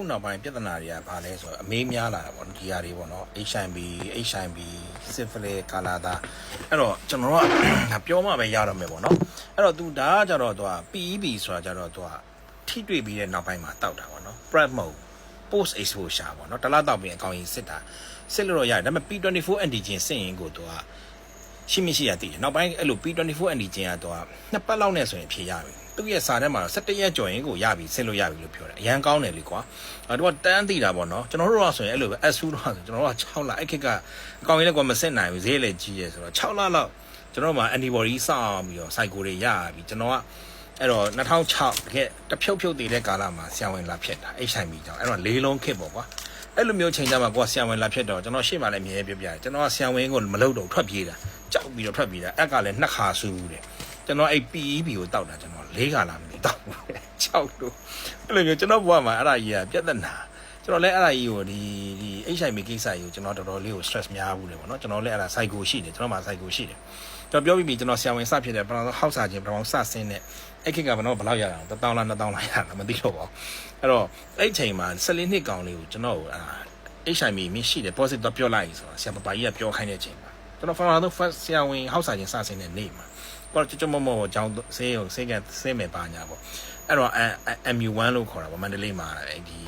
ခုနောက်ပိုင်းပြဿနာတွေကဘာလဲဆိုတော့အမေးများလာတာပေါ့နော်ဒီဟာတွေပေါ့နော် HIV HIV syphilis ကာလာတာအဲ့တော့ကျွန်တော်တို့ကပြောမှပဲရတော့မယ်ပေါ့နော်အဲ့တော့သူဒါကကြတော့သူက PEB ဆိုတာကြတော့သူကထိတွေ့ပြီးတဲ့နောက်ပိုင်းမှာတောက်တာပေါ့နော် prep mode post exposure ပေါ့နော်တလားတောက်ပြီးအကောင်ကြီးစစ်တာစစ်လို့တော့ရတယ်ဒါပေမဲ့ P24 antigen စစ်ရင်ကိုသူက ရှိမရှိရတည်တယ်နောက်ပိုင်းအဲ့လို P24 antigen ကတော့နှစ်ပတ်လောက်နဲ့ဆိုရင်ဖြေရပြီသူ့ရဲ့စာထဲမှာ17ရက်ကျော်ရင်ကိုရပြီဆင်းလို့ရပြီလို့ပြောတယ်အရန်ကောင်းတယ်လေကွာအဲ့တော့တန်းတည်တာပေါ့နော်ကျွန်တော်တို့ကဆိုရင်အဲ့လိုပဲ S2 တော့ဆိုကျွန်တော်တို့က6လအဲ့ခက်ကအကောင်ကြီးလည်းကွာမစစ်နိုင်ဘူးဈေးလည်းကြီးရဲဆိုတော့6လလောက်ကျွန်တော်တို့မှာ antibody စောင့်ပြီးတော့ cycle တွေရပြီကျွန်တော်ကအဲ့တော့2006တကယ်တဖြုတ်ဖြုတ်တည်တဲ့ကာလမှာဆရာဝန်လာဖြစ်တာ HIV ကြောင့်အဲ့တော့လေးလုံးခစ်ပေါ့ကွာ အဲ့လိုမျိုးချိန်ကြမှာကိုကဆရာဝန်လာဖြစ်တော့ကျွန်တော်ရှေ့မှာလည်းအမြဲပြပြတယ်ကျွန်တော်ကဆရာဝန်ကိုမလုပ်တော့ထွက်ပြေးတာကြောက်ပြီးတော့ထွက်ပြေးတာအက်ကလည်းနှစ်ခါဆူတယ်ကျွန်တော်အဲ့ PEB ကိုတောက်တာကျွန်တော်၄ခါလာမသိတောက်ဘူးကြောက်လို့အဲ့လိုမျိုးကျွန်တော်ဘဝမှာအဲ့ဒါကြီးကပြဿနာ ကျွန်တော်လည်းအဲ့ဒါကြီးကိုဒီဒီ HIV ကိစ္စကြီးကိုကျွန်တော်တော်တော်လေးကို stress များဘူးလေပေါ့နော်ကျွန်တော်လည်းအဲ့ဒါ psycho ရှိတယ်ကျွန်တော်မှာ psycho ရှိတယ်ကျွန်တော်ပြောပြီးပြီကျွန်တော်ဆရာဝန်စဖြစ်တယ်ပထမဆုံးဟောက်စာချင်းပထမဆုံးစဆင်းတဲ့အဲ့ခေတ်ကဘယ်တော့ဘယ်လောက်ရတာ1000လား2000လားရတာမသိတော့ပါဘူးအဲ့တော့အဲ့ချိန်မှာ14နှစ်ကောင်လေးကိုကျွန်တော်အာ HIV မြင်ရှိတယ် positive တော့ပြောလိုက်ပြီဆိုတာဆရာပပကြီးကပြောခိုင်းတဲ့အချိန်မှာကျွန်တော်ဖာလာတော့ first ဆရာဝန်ဟောက်စာချင်းစဆင်းတဲ့နေ့မှာပေါ့ကျွန်တော်မမောအကြောင်းဆေးရုံဆေးကဆေးမယ်ပါညာပေါ့အဲ့တော့ MU1 လို့ခေါ်တာပေါ့မန္တလေးမှာအဲ့ဒီဒီ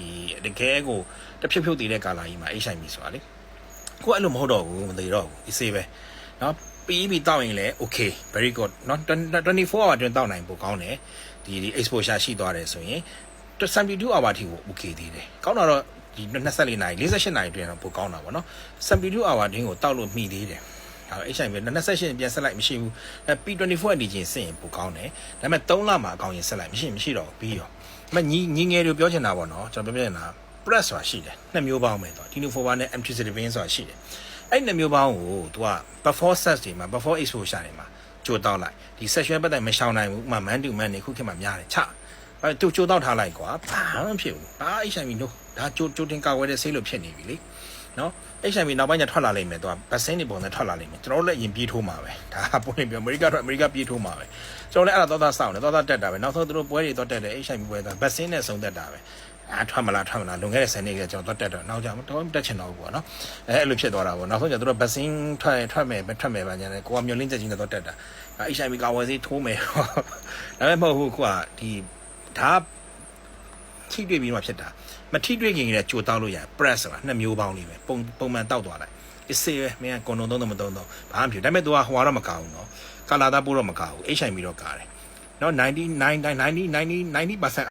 ဒီတကယ်ကိုတဖြုတ်ဖြုတ်တည်တဲ့ကာလာကြီးမှာ HIV ဆိုတာလေကိုအဲ့လိုမဟုတ်တော့ဘူးမသိတော့ဘူးဒီဆေးပဲเนาะပြီးပြီးတောက်ရင်လည်း okay very good เนาะ24 hour အတွင်းတောက်နိုင်ပို့ကောင်းတယ်ဒီဒီ exposure ရှိသွားတယ်ဆိုရင်72 hour ထိကို okay သေးတယ်ကောင်းတာတော့ဒီ24နာရီ48နာရီအတွင်းတော့ပိုကောင်းတာပေါ့နော်72 hour အတွင်းကိုတောက်လို့မှီသေးတယ်ဒါပေမဲ့ HIV 28ပြန်ဆက်လိုက်မရှိဘူးအဲ P24 antigen စစ်ရင်ပိုကောင်းတယ်ဒါပေမဲ့3လမှာအကောင်ရင်ဆက်လိုက်မရှိမရှိတော့ဘူးပြီးရောဒါပေ မဲ့ညီညီငယ်တွေပြောချင်တာပေါ့နော်ကျွန်တော်ပြောချင်တာ press ဆိုတာရှိတယ်နှစ်မျိုးပေါင်းပဲတော့ Tenofovir နဲ့ Ampicillin ဆိုတာရှိတယ်အဲ့နှစ်မျိုးပေါင်းကို तू က before sex တွေမှာ before exposure တွေမှာကြိုတောက်လိုက်ဒီ sexual ပတ်သက်မရှောင်နိုင်ဘူးဥပမာ man to man တွေခုခေတ်မှာများတယ်ချအဲသူကြိုတောက်ထားလိုက်ကွာဘာမှမဖြစ်ဘူးဘာ HIV လို့ဒါကြိုကြိုတင်ကာကွယ်တဲ့ဆေးလို့ဖြစ်နေပြီလေ နော် HIV နောက်ပိုင်းကျထွက်လာလိမ့်မယ်သူကဗက်ဆင်းတွေပုံနဲ့ထွက်လာလိမ့်မယ်ကျွန်တော်တို့လည်းအရင်ပြေးထိုးမှာပဲဒါကပုံနေပြအမေရိကတော့အမေရိကပြေးထိုးမှာပဲကျွန်တော်လည်းအဲ့ဒါသောသားစောင့်တယ်သောသားတက်တာပဲနောက်ဆုံးသူတို့ပွဲတွေတော့တက်တယ် HIV ပွဲတော့ဗက်ဆင်းနဲ့ဆုံးသက်တာပဲအာထွက်မလားထွက်မလားလွန်ခဲ့တဲ့10နှစ်ကကျွန်တော်တော့တက်တော့နောက်ကြတော့တော့တက်ချင်တော့ဘူးပေါ့နော်အဲအဲ့လိုဖြစ်သွားတာပေါ့နောက်ဆုံးကျသူတို့ဗက်ဆင်းထွက်ထွက်မယ်ထွက်မယ်ပါညာတယ်ကိုကမျိုးလင်းချက်ကြီးနဲ့တော့တက်တာ HIV ကာဝယ်ဆေးထိုးမယ်ဒါပေမဲ့မဟုတ်ဘူးကွာဒီဒါ ထိတွေ့ပြီးမှဖြစ်တာမထိတွေ့ခင်ကကြိုတောက်လို့ရ press ဆိုတာနှစ်မျိုးပေါင်းလေးပဲပုံပုံမှန်တောက်သွားလိုက်အစ်စေးပဲမင်းကကွန်ဒုံသုံးတော့မသုံးတော့ဘာမှမဖြစ်ဒါပေမဲ့ तू ကဟိုကတော့မကောင်းဘူးနော်ကာလာသားပို့တော့မကောင်းဘူး HIV တော့ကားတယ်နော်99 90 90 90%